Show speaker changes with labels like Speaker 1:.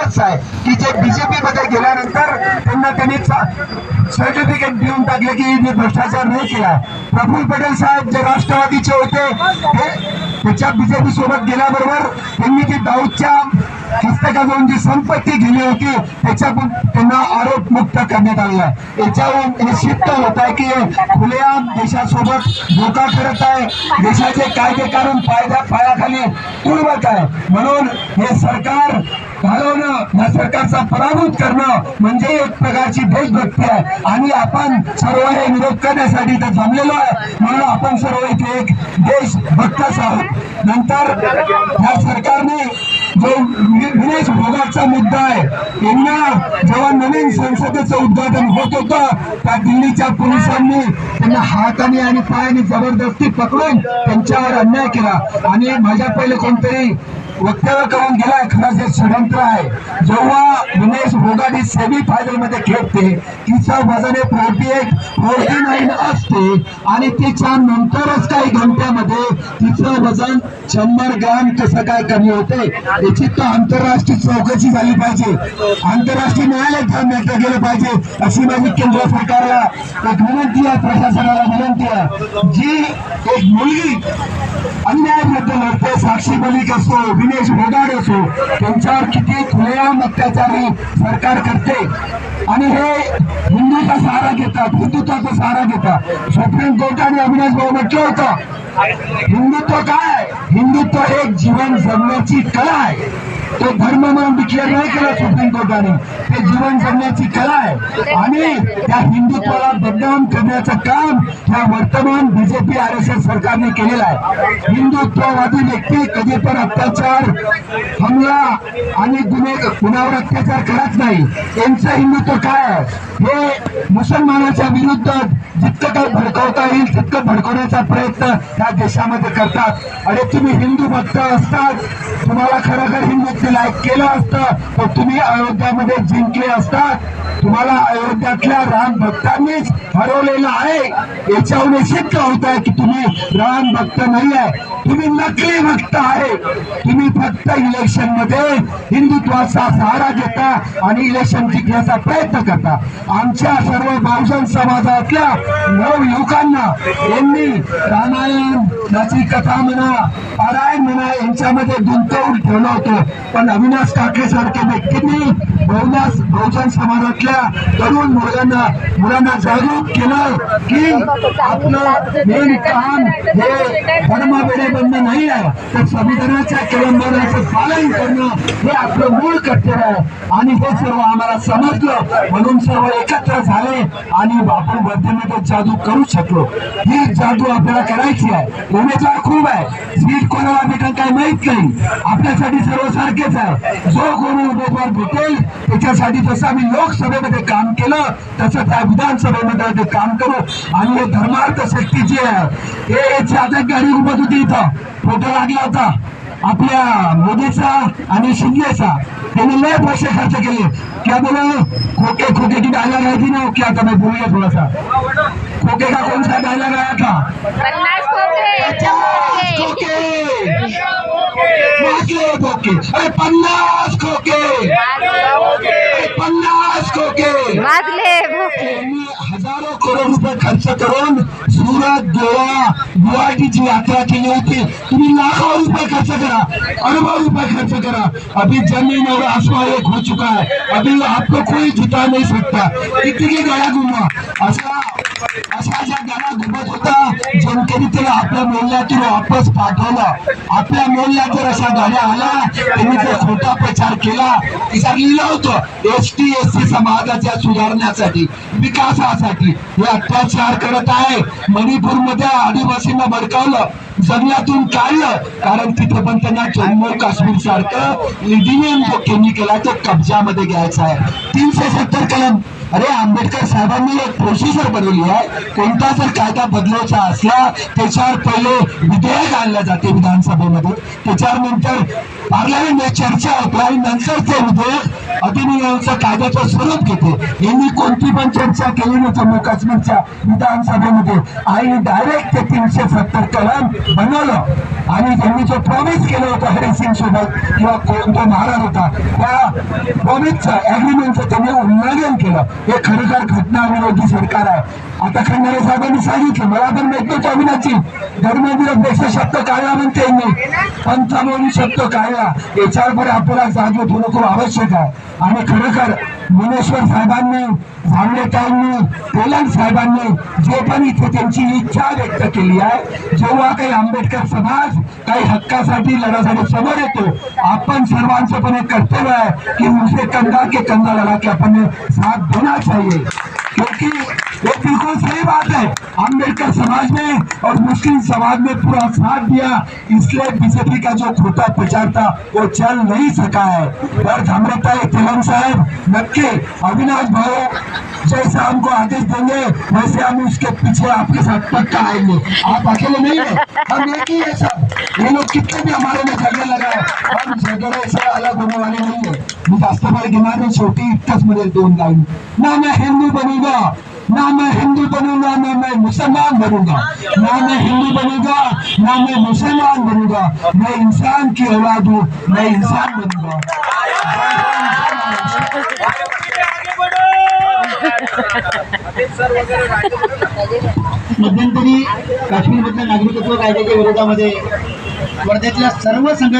Speaker 1: हेच आहे की जे बीजेपी मध्ये गेल्यानंतर त्यांना त्यांनी सर्टिफिकेट देऊन टाकले की मी भ्रष्टाचार नाही केला. प्रफुल्ल पटेल साहेब जे राष्ट्रवादीचे होते ते त्याच्या बीजेपी सोबत गेल्याबरोबर त्यांनी ती दाऊदच्या हस्तकाजवून जी संपत्ती गेली होती त्याच्यातून त्यांना आरोप मुक्त करण्यात आला. याच्यावरून हे सिद्ध होत आहे की खुलेआम देशासोबत धोका करत आहे. देशाचे कायदे काढून पायद्या पायाखाली उडवत आहे. म्हणून हे सरकार घालवणं या सरकारचा पराभूत करणं म्हणजे एक प्रकारची देशभक्ती आहे. आणि आपण सर्व हे विरोध करण्यासाठी इथे जमलेलो आहे. म्हणून आपण सर्व इथे एक देशभक्तच आहोत. नंतर या सरकारने जो वि- विनेश मुद्दा आहे. यांना जेव्हा नवीन संसदेचं उद्घाटन होत होतं त्या दिल्लीच्या पोलिसांनी त्यांना हाताने आणि पायाने जबरदस्ती पकडून त्यांच्यावर अन्याय केला. आणि माझ्या पहिले कोणतरी वक्तव्य करून गेलाय खरंच जे षडयंत्र आहे. जेव्हा विनेश भोगाडी सेमी फायनलमध्ये खेळते तिचं वजन एक फोर्टी एट फोर्टी नाईन असते. आणि तिच्या नंतरच काही घंट्यामध्ये तिचं वजन शंभर ग्रॅम कसं काय कमी होते याची तर आंतरराष्ट्रीय चौकशी झाली पाहिजे. आंतरराष्ट्रीय न्यायालयात जाण्यात गेलं पाहिजे अशी माझी केंद्र सरकारला एक विनंती आहे प्रशासनाला विनंती आहे. जी एक मुलगी अन्यायाबद्दल लढते साक्षी मलिक असो विनेश भोगाड असो त्यांच्यावर किती खुलेआम अत्याचारी सरकार करते. आणि हे हिंदूचा सहारा घेतात हिंदुत्वाचा सहारा घेतात. सुप्रीम कोर्टाने अविनाश भाऊ म्हटलं होतं हिंदुत्व काय? हिंदुत्व एक जीवन जगण्याची कला आहे. तो धर्म म्हणून डिक्लेअर नाही केला सुप्रीम कोर्टाने. ते जीवन जगण्याची कला आहे. आणि त्या हिंदुत्वाला बदनाम करण्याचं काम या वर्तमान बीजेपी आर एस एस सरकारने केलेलं आहे. हिंदुत्ववादी व्यक्ती कधी पण अत्याचार हमला आणि गुन्हे गुन्ह्यावर अत्याचार करत नाही. त्यांचं हिंदुत्व काय आहे? हे मुसलमानाच्या विरुद्ध जितकं काही भडकवता येईल तितकं भडकवण्याचा प्रयत्न या देशामध्ये करतात. आणि तुम्ही हिंदू भक्त असतात. तुम्हाला खरं खर हिंदुत्व लायक केलं असतं तर तुम्ही अयोध्यामध्ये जिंक म्हटले असतात. तुम्हाला अयोध्यातल्या राम भक्तांनीच हरवलेलं आहे. याच्यावर सिद्ध होत आहे की तुम्ही राम भक्त नाही आहे. तुम्ही नकली भक्त आहे. तुम्ही फक्त इलेक्शनमध्ये हिंदुत्वाचा सहारा घेता आणि इलेक्शन जिंकण्याचा प्रयत्न करता. आमच्या सर्व बहुजन समाजातल्या नऊ युवकांना यांनी रामायण त्याची कथा म्हणा पारायण म्हणा यांच्यामध्ये गुंतवून ठेवलं होतं. पण अविनाश काके सारख्या व्यक्तींनी बहुजन समाजातल्या तरुण मुलांना मुलांना जागरूक केलं की आपलं मेन काम हे धर्मवेडे बनणं नाही आहे. तर संविधानाच्या कलंबनाचं पालन करणं हे आपलं मूळ कर्तव्य आहे. आणि हे सर्व आम्हाला समजलं. म्हणून सर्व एकत्र झाले आणि आपण मध्यमध्ये जादू करू शकलो. ही जादू आपल्याला करायची आहे. उमेदवार खूप आहे. सीट कोणाला भेटेल काय माहीत नाही. आपल्यासाठी सर्व सारखेच आहे. जो कोणी उमेदवार भेटेल त्याच्यासाठी जसं आम्ही लोकसभेमध्ये काम केलं तसं त्या विधानसभेमध्ये काम करू. आणि हे धर्मार्थ शक्ती जी आहे हे जाधव गाडी उभत होती इथं. फोटो लागला होता. आपल्या मोदीचा आणि शिंदेचा. त्यांनी लय पैसे खर्च केले. क्या बोला? खोके खोके की डायलॉग आई थी ना? वो क्या था मैं भूल गया थोड़ा सा खोके का कौन सा डायलॉग आया था पचास खोके. वाचले खोके। अरे पन्नास खोके। पन्नास खोके। हजारो करोड रुपये खर्च करून सुरत गोवा गुवाहाटीची यात्रा केली होती तुम्ही लाखो रुपये खर्च करा अरबों रुपए खर्च करा। अभी ज़मीन और आसमान एक हो चुका है। अभी आपको कोई जुटा नहीं सकता। किती गळा घुमवा असा अशा ज्या गाड्या घुमत जनतेने आपल्या मोहल्ल्यातून वापस पाठवलं. आपल्या मोहल्ल्यात जर अशा गाड्या आल्या त्यांनी जर खोटा प्रचार केला तिचा लिहिलं होतं एस टी एस सी समाजाच्या सुधारण्यासाठी विकासासाठी हे अत्याचार करत आहे. मणिपूरमध्ये आदिवासींना भडकावलं. जंगलातून काढलं कारण तिथे पण त्यांना जम्मू काश्मीर सारखं इडीएम जो केमिकल आहे तो कब्जामध्ये घ्यायचा आहे. तीनशे सत्तर कलम. अरे आंबेडकर साहेबांनी एक प्रोसिजर बनवली आहे. कोणता जर कायदा बदलायचा असला त्याच्यावर पहिले विधेयक आणलं जाते विधानसभेमध्ये. त्याच्यावर नंतर पार्लमेंटमध्ये चर्चा होते आणि नंतर ते विधेयक अधिनियमाचं कायद्याचं स्वरूप घेते. यांनी कोणती पण चर्चा केली नाही जम्मू काश्मीरच्या विधानसभेमध्ये. आणि डायरेक्ट ते तीनशे सत्तर कलम बनवलं आणि त्यांनी जो प्रॉमिस केलं होतं हरिसिंग सोबत किंवा कोण तो महाराज होता. त्या प्रॉमिसचं अग्रीमेंटचं त्यांनी उल्लंघन केलं. हे खरोखर घटना विरोधी सरकार आहे. आता खंडारे साहेबांनी सांगितलं मला पण माहीत नव्हतं अविनाची धर्मवीरपेक्षा शब्द काढला म्हणते मी. पंचावन्न शब्द काढला. याच्यावर आपल्याला जागृत होणं खूप आवश्यक आहे. आणि खरोखर मुनेश्वर साहेबांनी जांभळेकरांनी तेलंग साहेबांनी जे पण इथे त्यांची इच्छा व्यक्त केली आहे जेव्हा काही आंबेडकर समाज काही हक्कासाठी लढासाठी समोर येतो आपण सर्वांचं पण एक कर्तव्य आहे की उसे कंधा के कंधा लढा के आपण साथ देना चाहिए क्योंकि ये बिल्कुल सही बात है। अंबेडकर समाज ने और मुस्लिम समाज ने पूरा साथ दिया। इसलिए बीजेपी का जो खोटा प्रचार था, वो चल नहीं सका है। और थामरता है, तेलंग साहब, नक्की अविनाश भाई। जैसा हमको आदेश देंगे, वैसे हम उसके पीछे आपके साथ पक्का आएँगे। आप अकेले नहीं है, हम एक ही है सब। ये लोग कितने भी हमारे में झगड़े लगाए, हम झगड़े से अलग होने वाले नहीं है। मी जास्त वेळ घेणार नाही शेवटी इतकंच मध्ये दोन लाईन ना मैं हिंदू बनूँगा, ना मैं हिंदू बनूँगा, ना मैं मुसलमान बनूँगा। ना मैं हिंदू बनूँगा, ना मैं मुसलमान बनूँगा। मैं इंसान की औलाद हूँ, मैं इंसान बनूँगा।
Speaker 2: मध्यंतरी काश्मीरमधल्या नागरिकत्व कायद्याच्या विरोधामध्ये वर्ध्यातल्या सर्व संघटना